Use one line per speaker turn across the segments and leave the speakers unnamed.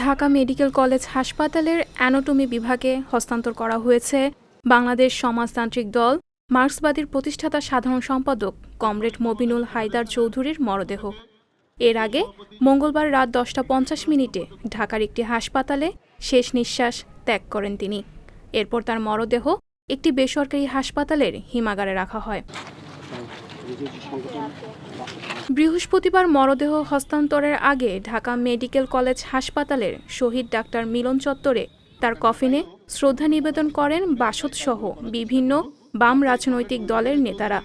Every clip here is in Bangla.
ঢাকা মেডিকেল কলেজ হাসপাতালের অ্যানোটমি বিভাগে হস্তান্তর করা হয়েছে বাংলাদেশ সমাজতান্ত্রিক দল, মার্ক্সবাদীর প্রতিষ্ঠাতা সাধারণ সম্পাদক কমরেড মবিনুল হায়দার চৌধুরীর মরদেহ। এর আগে মঙ্গলবার রাত দশটা পঞ্চাশ মিনিটে ঢাকার একটি হাসপাতালে শেষ নিঃশ্বাস ত্যাগ করেন তিনি। এরপর তার মরদেহ একটি বেসরকারি হাসপাতালের হিমাগারে রাখা হয়। বৃহস্পতিবার মরদেহ হস্তান্তরের আগে ঢাকা মেডিকেল কলেজ হাসপাতালের শহীদ ডাক্তার মিলন চত্বরে তার কফিনে শ্রদ্ধা নিবেদন করেন বাসদসহ বিভিন্ন বাম রাজনৈতিক দলের নেতারা।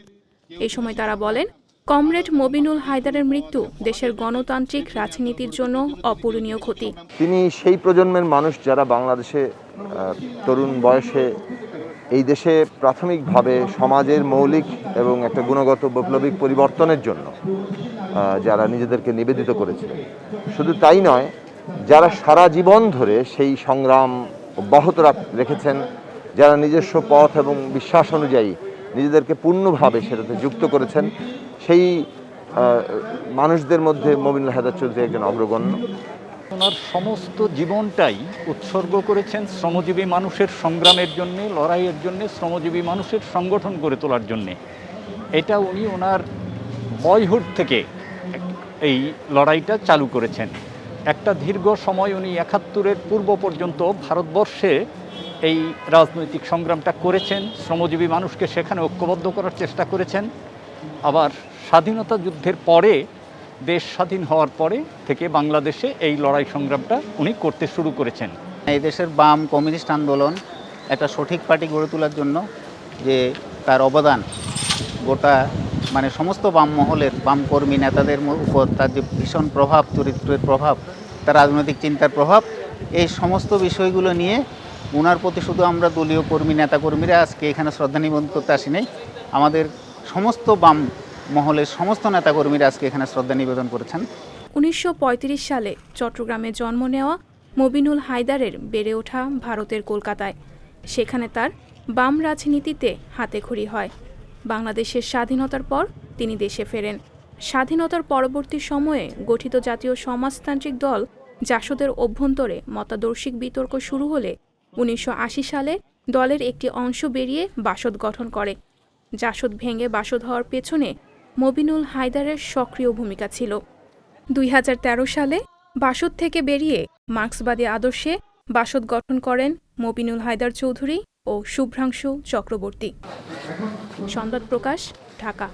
এ সময় তারা বলেন, কমরেড মবিনুল হায়দারের মৃত্যু দেশের গণতান্ত্রিক রাজনীতির জন্য অপূরণীয় ক্ষতি।
তিনি সেই প্রজন্মের মানুষ যারা বাংলাদেশে তরুণ বয়সে এই দেশে প্রাথমিকভাবে সমাজের মৌলিক এবং একটা গুণগত বৈপ্লবিক পরিবর্তনের জন্য যারা নিজেদেরকে নিবেদিত করেছিলেন। শুধু তাই নয়, যারা সারা জীবন ধরে সেই সংগ্রাম অব্যাহত রেখেছেন, যারা নিজস্ব পথ এবং বিশ্বাস অনুযায়ী নিজেদেরকে পূর্ণভাবে সেটাতে যুক্ত করেছেন, সেই মানুষদের মধ্যে মবিনুল হায়দার চৌধুরী একজন অগ্রগণ্য।
ওনার সমস্ত জীবনটাই উৎসর্গ করেছেন শ্রমজীবী মানুষের সংগ্রামের জন্য, লড়াইয়ের জন্য, শ্রমজীবী মানুষের সংগঠন গড়ে তোলার জন্যে। এটা উনি ওনার বয়হুড থেকে এই লড়াইটা চালু করেছেন। একটা দীর্ঘ সময় উনি একাত্তরের পূর্ব পর্যন্ত ভারতবর্ষে এই রাজনৈতিক সংগ্রামটা করেছেন, শ্রমজীবী মানুষকে সেখানে ঐক্যবদ্ধ করার চেষ্টা করেছেন। আবার স্বাধীনতা যুদ্ধের পরে দেশ স্বাধীন হওয়ার পরে থেকে বাংলাদেশে এই লড়াই সংগ্রামটা উনি করতে শুরু করেছেন।
এই দেশের বাম কমিউনিস্ট আন্দোলন একটা সঠিক পার্টি গড়ে তোলার জন্য যে তার অবদান, গোটা মানে সমস্ত বাম মহলের বাম কর্মী নেতাদের উপর তার যে ভীষণ প্রভাব, চরিত্রের প্রভাব, তার রাজনৈতিক চিন্তার প্রভাব, এই সমস্ত বিষয়গুলো নিয়ে ওনার প্রতি শুধু আমরা দলীয় কর্মী, নেতাকর্মীরা আজকে এখানে শ্রদ্ধা নিবেদন করতে আসি নাই আমাদের সমস্ত বাম মহলের সমস্ত নেতাকর্মীরা আজকে এখানে শ্রদ্ধা নিবেদন করেছেন।
উনিশশো সালে চট্টগ্রামে জন্ম নেওয়া মবিনুল হায়দারের বেড়ে ওঠা ভারতের কলকাতায়। সেখানে তার বাম রাজনীতিতে হাতেখড়ি হয়। বাংলাদেশের স্বাধীনতার পর তিনি দেশে ফেরেন। স্বাধীনতার পরবর্তী সময়ে গঠিত জাতীয় সমাজতান্ত্রিক দল জাসদের অভ্যন্তরে মতাদর্শিক বিতর্ক শুরু হলে উনিশশো আশি সালে দলের একটি অংশ বেরিয়ে বাসদ গঠন করে। জাসদ ভেঙে বাসদ হওয়ার পেছনে মবিনুল হায়দারের সক্রিয় ভূমিকা ছিল। দুই হাজার তেরো সালে বাসদ থেকে বেরিয়ে মার্ক্সবাদী আদর্শে বাসদ গঠন করেন মবিনুল হায়দার চৌধুরী ও শুভ্রাংশু চক্রবর্তী। সংবাদ প্রকাশ, ঢাকা।